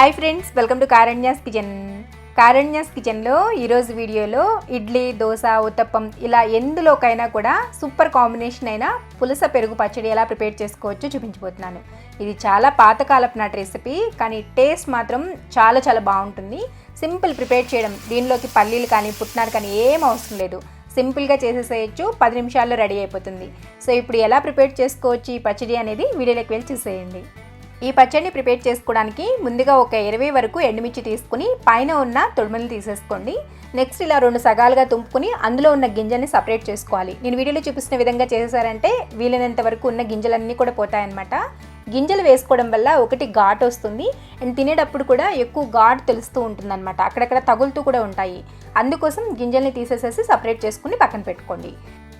Hi friends welcome to Karanya's kitchen Karanya's కిచెన్లో ఈరోజు వీడియోలో ఇడ్లీ దోశ ఉత్తప్పం ఇలా ఎందులోకైనా కూడా సూపర్ కాంబినేషన్ అయిన పులస పెరుగు పచ్చడి ఎలా ప్రిపేర్ చేసుకోవచ్చో చూపించబోతున్నాను. ఇది చాలా పాతకాలపు నాటి రెసిపీ కానీ టేస్ట్ మాత్రం చాలా చాలా బాగుంటుంది. సింపుల్ ప్రిపేర్ చేయడం దీనిలోకి పల్లీలు కానీ పుట్నాలు కానీ ఏం అవసరం లేదు. సింపుల్గా చేసేసేయచ్చు పది నిమిషాల్లో రెడీ అయిపోతుంది. సో ఇప్పుడు ఎలా ప్రిపేర్ చేసుకోవచ్చు ఈ పచ్చడి అనేది వీడియోలోకి వెళ్ళి చూసేయండి. ఈ పచ్చడిని ప్రిపేర్ చేసుకోవడానికి ముందుగా ఒక ఇరవై వరకు ఎండుమిర్చి తీసుకుని పైన ఉన్న తొడుమలు తీసేసుకోండి. నెక్స్ట్ ఇలా రెండు సగాలుగా తుంపుకుని అందులో ఉన్న గింజల్ని సపరేట్ చేసుకోవాలి. నేను వీడియోలో చూపిస్తున్న విధంగా చేసేసారంటే వీలైనంత వరకు ఉన్న గింజలన్నీ కూడా పోతాయన్నమాట. గింజలు వేసుకోవడం వల్ల ఒకటి ఘాట్ వస్తుంది. అండ్ తినేటప్పుడు కూడా ఎక్కువ ఘాట్ తెలుస్తూ ఉంటుంది అనమాట అక్కడక్కడ తగులుతూ కూడా ఉంటాయి. అందుకోసం గింజల్ని తీసేసేసి సపరేట్ చేసుకుని పక్కన పెట్టుకోండి.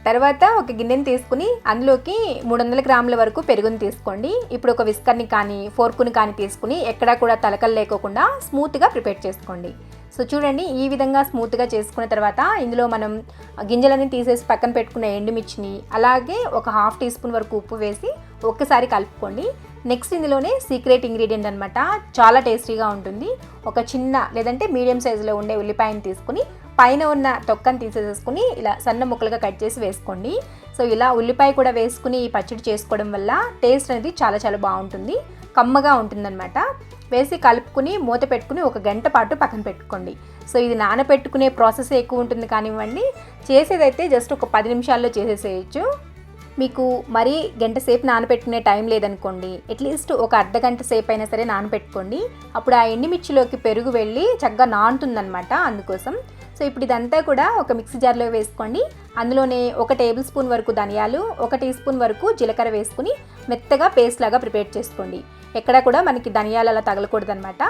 తర్వాత ఒక గిన్నెని తీసుకుని అందులోకి మూడు వందల గ్రాముల వరకు పెరుగుని తీసుకోండి. ఇప్పుడు ఒక విస్కర్ని కానీ ఫోర్కుని కానీ తీసుకుని ఎక్కడా కూడా తలకలు లేకోకుండా స్మూత్గా ప్రిపేర్ చేసుకోండి. సో చూడండి ఈ విధంగా స్మూత్గా చేసుకున్న తర్వాత ఇందులో మనం గింజలన్నీ తీసేసి పక్కన పెట్టుకున్న ఎండుమిర్చిని అలాగే ఒక హాఫ్ టీ స్పూన్ వరకు ఉప్పు వేసి ఒక్కసారి కలుపుకోండి. నెక్స్ట్ ఇందులోనే సీక్రెట్ ఇంగ్రీడియంట్ అనమాట చాలా టేస్టీగా ఉంటుంది. ఒక చిన్న లేదంటే మీడియం సైజులో ఉండే ఉల్లిపాయని తీసుకుని పైన ఉన్న తొక్కను తీసేసుకుని ఇలా సన్న ముక్కలుగా కట్ చేసి వేసుకోండి. సో ఇలా ఉల్లిపాయ కూడా వేసుకుని ఈ పచ్చడి చేసుకోవడం వల్ల టేస్ట్ అనేది చాలా చాలా బాగుంటుంది. కమ్మగా ఉంటుందన్నమాట. వేసి కలుపుకుని మూత పెట్టుకుని ఒక గంట పాటు పక్కన పెట్టుకోండి. సో ఇది నానబెట్టుకునే ప్రాసెస్ ఎక్కువ ఉంటుంది కానివ్వండి. చేసేదైతే జస్ట్ ఒక పది నిమిషాల్లో చేసేసేయచ్చు. మీకు మరీ గంట సేపు నానబెట్టుకునే టైం లేదనుకోండి అట్లీస్ట్ ఒక అర్ధ గంట సేపు అయినా సరే నానబెట్టుకోండి అప్పుడు ఆ ఎండుమిర్చిలోకి పెరుగు వెళ్ళి చక్కగా నానుతుందనమాట అందుకోసం. సో ఇప్పుడు ఇదంతా కూడా ఒక మిక్సీ జార్లో వేసుకోండి. అందులోనే ఒక టేబుల్ స్పూన్ వరకు ధనియాలు ఒక టీ స్పూన్ వరకు జీలకర్ర వేసుకుని మెత్తగా పేస్ట్ లాగా ప్రిపేర్ చేసుకోండి. ఎక్కడ కూడా మనకి ధనియాలు అలా తగలకూడదు అనమాట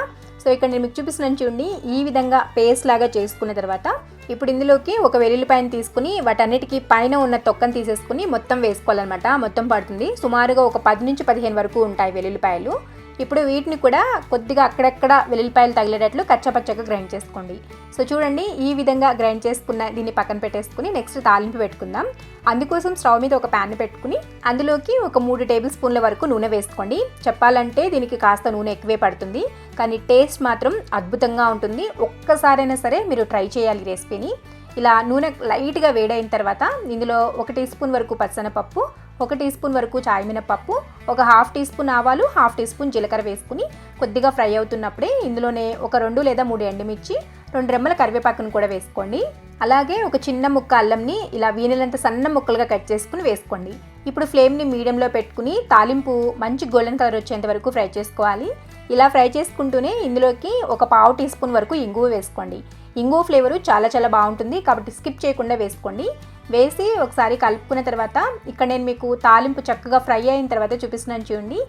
సో ఇక్కడ నేను మీకు చూపిస్తున్నాను చూడండి ఈ విధంగా పేస్ట్ లాగా చేసుకున్న తర్వాత ఇప్పుడు ఇందులోకి ఒక వెల్లుల్లిపాయను తీసుకుని వాటన్నిటికీ పైన ఉన్న తొక్కను తీసేసుకుని మొత్తం వేసుకోవాలన్నమాట. మొత్తం పడుతుంది. సుమారుగా ఒక పది నుంచి పదిహేను వరకు ఉంటాయి వెల్లుల్లిపాయలు. ఇప్పుడు వీటిని కూడా కొద్దిగా అక్కడక్కడ వెల్లుల్లిపాయలు తగిలేటట్లు కచ్చపచ్చగా గ్రైండ్ చేసుకోండి. సో చూడండి ఈ విధంగా గ్రైండ్ చేసుకున్న దీన్ని పక్కన పెట్టేసుకుని నెక్స్ట్ తాలింపు పెట్టుకుందాం. అందుకోసం స్టవ్ మీద ఒక ప్యాన్ పెట్టుకుని అందులోకి ఒక మూడు టేబుల్ స్పూన్ల వరకు నూనె వేసుకోండి. చెప్పాలంటే దీనికి కాస్త నూనె ఎక్కువే పడుతుంది. కానీ టేస్ట్ మాత్రం అద్భుతంగా ఉంటుంది. ఒక్కసారైనా సరే మీరు ట్రై చేయాలి రెసిపీని. ఇలా నూనె లైట్గా వేడైన తర్వాత ఇందులో ఒక టీ స్పూన్ వరకు పచ్చనపప్పు ఒక టీ స్పూన్ వరకు చాయ్ మినపప్పు ఒక హాఫ్ టీ స్పూన్ ఆవాలు హాఫ్ టీ స్పూన్ జీలకర్ర వేసుకుని కొద్దిగా ఫ్రై అవుతున్నప్పుడే ఇందులోనే ఒక రెండు లేదా మూడు ఎండుమిర్చి రెండు రెమ్మల కరివేపాకును కూడా వేసుకోండి. అలాగే ఒక చిన్న ముక్క అల్లంని ఇలా వీనలంత సన్న ముక్కలుగా కట్ చేసుకుని వేసుకోండి. ఇప్పుడు ఫ్లేమ్ని మీడియంలో పెట్టుకుని తాలింపు మంచి గోల్డెన్ కలర్ వచ్చేంత వరకు ఫ్రై చేసుకోవాలి. ఇలా ఫ్రై చేసుకుంటూనే ఇందులోకి ఒక పావు టీ స్పూన్ వరకు ఇంగువ వేసుకోండి. ఇంగు ఫ్లేవరు చాలా చాలా బాగుంటుంది. కాబట్టి స్కిప్ చేయకుండా వేసుకోండి. వేసి ఒకసారి కలుపుకున్న తర్వాత ఇక్కడ నేను మీకు తాలింపు చక్కగా ఫ్రై అయిన తర్వాత చూపిస్తున్నాను చూడండి.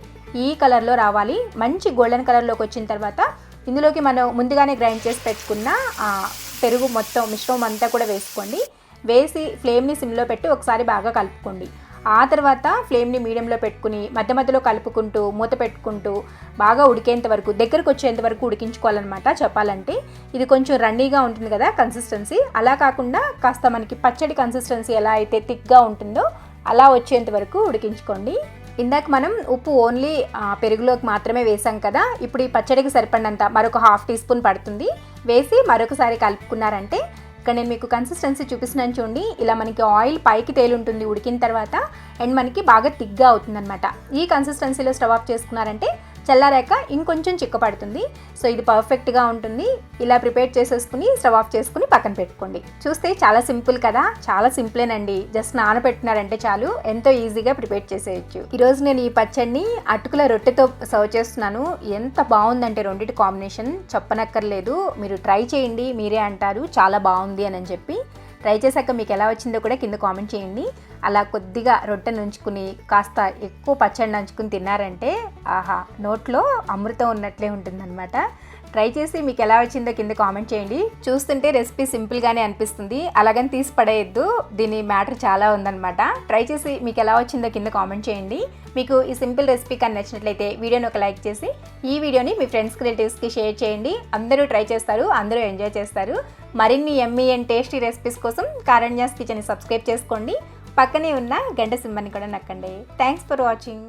ఈ కలర్లో రావాలి. మంచి గోల్డెన్ కలర్లోకి వచ్చిన తర్వాత ఇందులోకి మనం ముందుగానే గ్రైండ్ చేసి పెట్టుకున్న పెరుగు మొత్తం మిశ్రమం అంతా కూడా వేసుకోండి. వేసి ఫ్లేమ్ని సిమ్లో పెట్టి ఒకసారి బాగా కలుపుకోండి. ఆ తర్వాత ఫ్లేమ్ని మీడియంలో పెట్టుకుని మధ్య మధ్యలో కలుపుకుంటూ మూత పెట్టుకుంటూ బాగా ఉడికేంత వరకు దగ్గరకు వచ్చేంత వరకు ఉడికించుకోవాలన్నమాట చెప్పాలంటే. ఇది కొంచెం రన్నీగా ఉంటుంది కదా కన్సిస్టెన్సీ అలా కాకుండా కాస్త మనకి పచ్చడి కన్సిస్టెన్సీ ఎలా అయితే థిక్గా ఉంటుందో అలా వచ్చేంత వరకు ఉడికించుకోండి. ఇందాక మనం ఉప్పు ఓన్లీ పెరుగులోకి మాత్రమే వేసాం కదా ఇప్పుడు ఈ పచ్చడికి సరిపడినంత మరొక హాఫ్ టీ స్పూన్ పడుతుంది. వేసి మరొకసారి కలుపుకున్నారంటే ఇక్కడ నేను మీకు కన్సిస్టెన్సీ చూపిస్తున్నాను చూడండి. ఇలా మనకి ఆయిల్ పైకి తేలుంటుంది ఉడికిన తర్వాత అండ్ మనకి బాగా తిగ్గా అవుతుందన్నమాట. ఈ కన్సిస్టెన్సీలో స్టవ్ ఆఫ్ చేసుకున్నారంటే చల్లారాక ఇంకొంచెం చిక్కపడుతుంది. సో ఇది పర్ఫెక్ట్గా ఉంటుంది. ఇలా ప్రిపేర్ చేసేసుకుని స్టవ్ ఆఫ్ చేసుకుని పక్కన పెట్టుకోండి. చూస్తే చాలా సింపుల్ కదా? చాలా సింపులేనండి. జస్ట్ నానబెట్టినారంటే చాలు. ఎంతో ఈజీగా ప్రిపేర్ చేసేయచ్చు. ఈరోజు నేను ఈ పచ్చడిని అటుకుల రొట్టెతో సర్వ్ చేస్తున్నాను. ఎంత బాగుందంటే రెండింటి కాంబినేషన్. చెప్పనక్కర్లేదు. మీరు ట్రై చేయండి. మీరే అంటారు. చాలా బాగుంది అని చెప్పి. ట్రై చేశాక మీకు ఎలా వచ్చిందో కూడా కింద కామెంట్ చేయండి. అలా కొద్దిగా రొట్టె నుంచుకుని కాస్త ఎక్కువ పచ్చడి నంచుకుని తిన్నారంటే ఆహా నోట్లో అమృతం ఉన్నట్లే ఉంటుందన్నమాట. ట్రై చేసి మీకు ఎలా వచ్చిందో కింద కామెంట్ చేయండి. చూస్తుంటే రెసిపీ సింపుల్గానే అనిపిస్తుంది. అలాగని తీసి పడేయద్దు. దీని మ్యాటర్ చాలా ఉందన్నమాట. ట్రై చేసి మీకు ఎలా వచ్చిందో కింద కామెంట్ చేయండి. మీకు ఈ సింపుల్ రెసిపీ కానీ నచ్చినట్లయితే వీడియోని ఒక లైక్ చేసి ఈ వీడియోని మీ ఫ్రెండ్స్కి రిలేటివ్స్కి షేర్ చేయండి. అందరూ ట్రై చేస్తారు అందరూ ఎంజాయ్ చేస్తారు. మరిన్ని ఎమ్మీ అండ్ టేస్టీ రెసిపీస్ కోసం కోసం కారణ్యాస్ కిచెన్ని సబ్స్క్రైబ్ చేసుకోండి. పక్కనే ఉన్న గంట సింబల్ని కూడా నక్కండి. Thanks for watching